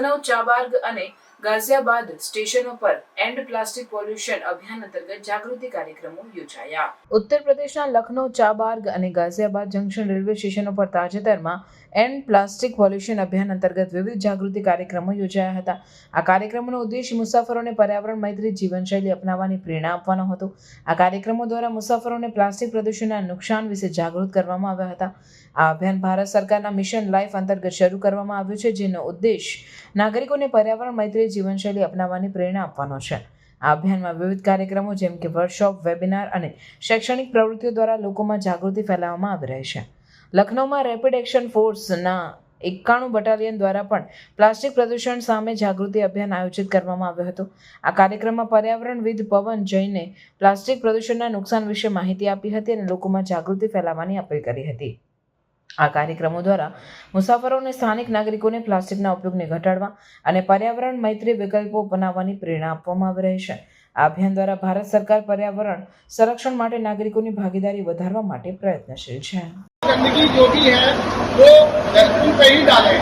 લખનઉ ચાબાર્ગ અને ગાઝિયાબાદ સ્ટેશનો પર એન્ડ પ્લાસ્ટિક પોલ્યુશન અભિયાન અંતર્ગત જાગૃતિ કાર્યક્રમો યોજાયા. ઉત્તર પ્રદેશના લખનૌ, ચાબાર્ગ અને ગાઝિયાબાદ જંકશન રેલવે સ્ટેશનો પર તાજેતરમાં એન્ડ પ્લાસ્ટિક પોલ્યુશન અભિયાન અંતર્ગત વિવિધ જાગૃતિ કાર્યક્રમો યોજાયા હતા. આ કાર્યક્રમોનો ઉદ્દેશ મુસાફરોને પર્યાવરણ મૈત્રી જીવનશૈલી અપનાવવાની પ્રેરણા આપવાનો હતો. આ કાર્યક્રમો દ્વારા મુસાફરોને પ્લાસ્ટિક પ્રદૂષણના નુકસાન વિશે જાગૃત કરવામાં આવ્યા હતા. આ અભિયાન ભારત સરકારના મિશન લાઈફ અંતર્ગત શરૂ કરવામાં આવ્યું છે, જેનો ઉદ્દેશ નાગરિકોને પર્યાવરણ મૈત્રી જીવનશૈલી અપનાવવાની પ્રેરણા આપવાનો છે. આ અભિયાનમાં વિવિધ કાર્યક્રમો જેમ કે વર્કશોપ વેબિનાર અને શૈક્ષણિક પ્રવૃત્તિઓ દ્વારા લોકોમાં જાગૃતિ ફેલાવવામાં આવી રહી છે. લખનૌમાં રેપિડ એક્શન ફોર્સના એકાણું બટાલિયન દ્વારા પણ પ્લાસ્ટિક પ્રદૂષણ સામે જાગૃતિ અભિયાન આયોજિત કરવામાં આવ્યું હતું. આ કાર્યક્રમમાં પર્યાવરણવિદ પવન જૈને પ્લાસ્ટિક પ્રદૂષણના નુકસાન વિશે માહિતી આપી હતી અને લોકોમાં જાગૃતિ ફેલાવવાની અપીલ કરી હતી. આ કાર્યક્રમો દ્વારા મુસાફરોને સ્થાનિક નાગરિકોને પ્લાસ્ટિકના ઉપયોગને ઘટાડવા અને પર્યાવરણ મૈત્રી વિકલ્પો બનાવવાની પ્રેરણા આપવામાં આવી રહી છે આ અભિયાન દ્વારા ભારત સરકાર પર્યાવરણ સંરક્ષણ માટે નાગરિકોની ભાગીદારી વધારવા માટે પ્રયત્નશીલ છે गंदगी जो भी है वो डस्टबिन पे ही डालें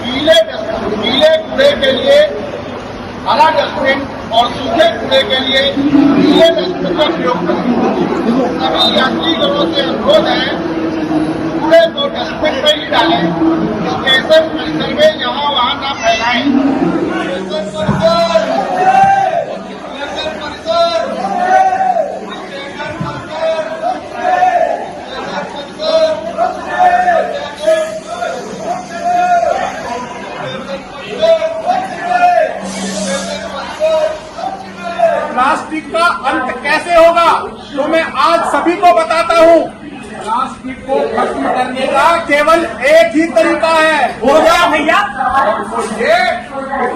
गीले डस्टबिन गीले कूड़े के लिए हरा डस्टबिन और सूखे कूड़े के लिए गीले डस्टबिन का प्रयोग करें सभी यात्रीगणों से अनुरोध है को डस्टबिन पे ही डालें स्टेशन परिसर में यहाँ वहाँ ना फैलाएँ प्लास्टिक का अंत कैसे होगा तो मैं आज सभी को बताता हूँ प्लास्टिक को खत्म करने का केवल एक ही तरीका है। हो गया भैया। ये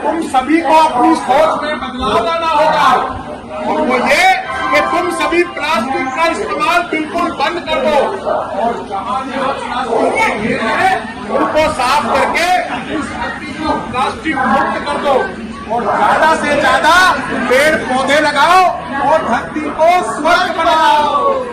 तुम सभी को अपनी सोच में बदलाव लाना होगा। और वो ये कि तुम सभी प्लास्टिक का इस्तेमाल बिल्कुल बंद कर दो। और जहाँ जहाँ प्लास्टिक के ढेर है उनको साफ़ करके धरती को प्लास्टिक मुक्त कर दो। और ज़्यादा से ज़्यादा पेड़ पौधे लगाओ और धरती को स्वच्छ बनाओ।